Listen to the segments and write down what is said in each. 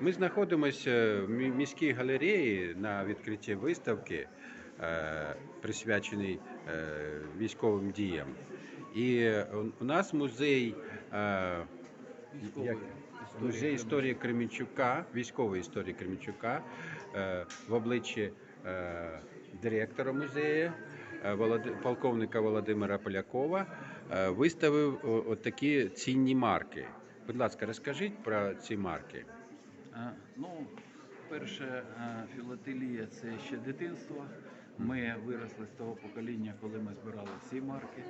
Ми знаходимося в міській галереї на відкритті виставки, е, присвяченій е, військовим діям. І у- у нас музей, е, як, музей історії Кременчука, військової історії Кременчука е, в обличчі е, директора музею, е, полковника Володимира Полякова, е, виставив такі цінні марки. Будь ласка, розкажіть про ці марки. Е, Ну, перше, е, філателія це ще дитинство. Ми виросли з того покоління, коли ми збирали ці марки.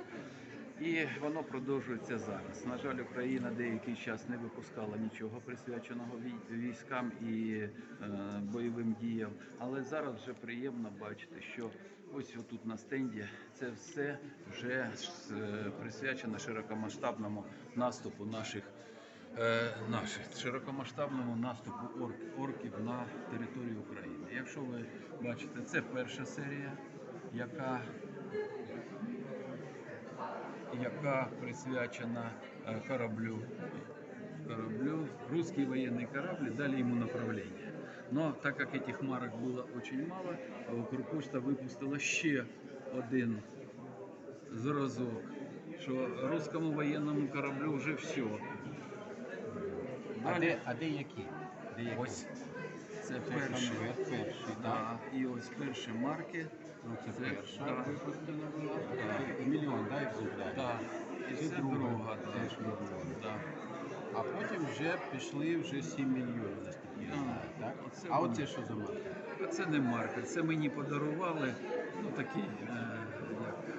І воно продовжується зараз. На жаль, Україна деякий час не випускала нічого присвяченого військам і е, бойовим діям. Але зараз вже приємно бачити, що ось отут на стенді це все вже е, присвячено широкомасштабному наступу наших наших широкомасштабному наступу орк, орків на територію України. Якщо ви бачите, це перша серія, яка, яка присвячена е, кораблю. Кораблю, русский военный корабль, дали ему направление. Но так как этих марок было очень мало, Укрпошта випустила ще один зразок, що русскому воєнному кораблю вже все. А де, а де які? Де які? Ось це Це перший. так? Да. І ось перші марки. Ну, це, Це- перша да. випущена була. Да. Мільйон, да, екземплярів? Да. І Це друга, друга. да. теж мільйон. Да. А потім вже пішли вже 7 мільйонів, наскільки я знаю, так? І А оце що за марка? Це не марка, це мені подарували. Ну такий, е, як, е,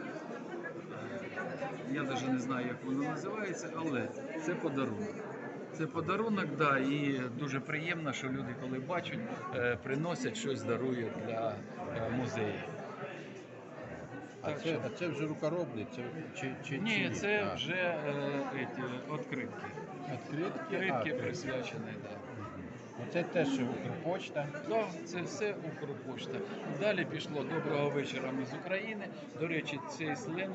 я навіть не знаю, як воно називається, але це подарунок. Це подарунок, да, і дуже приємно, що люди, коли бачать, е, приносять щось дарують для е, музею. А це, а це вже рукоробний, це чи, чи, Ні, чи це А, вже е, відкритки. відкритки. Відкритки а, присвячені, так. Оце теж Укрпочта. Да, це все Укрпошта. Далі пішло доброго вечора ми з України. До речі, цей сленг.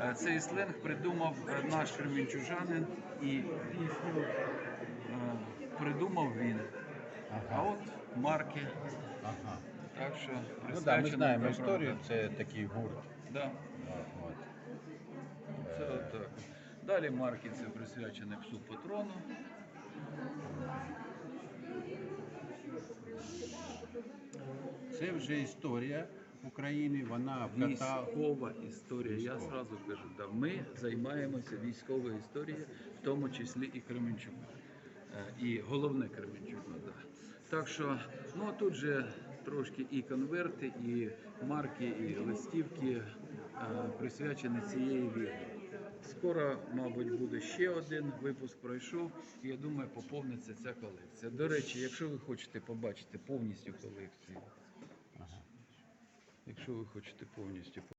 Е, Цей сленг придумав е, наш кременчужанин і пісню е, придумав він. А от марки. ага. Так що Ну так, ми знаємо історію, це такий гурт. Да, От, от. це отак. Далі марки це присвячені псу патрону. Це вже історія України, вона в. Військова історія. Я Військова. зразу кажу, да, ми займаємося військовою історією, в тому числі і Кременчука. Е, І головне Кременчука. Да. Так що, ну а тут же трошки і конверти, і марки, і листівки е, присвячені цієї війни. Скоро, мабуть, буде ще один випуск пройшов, і я думаю, поповниться ця колекція. До речі, якщо ви хочете побачити повністю колекцію. Якщо ви хочете повністю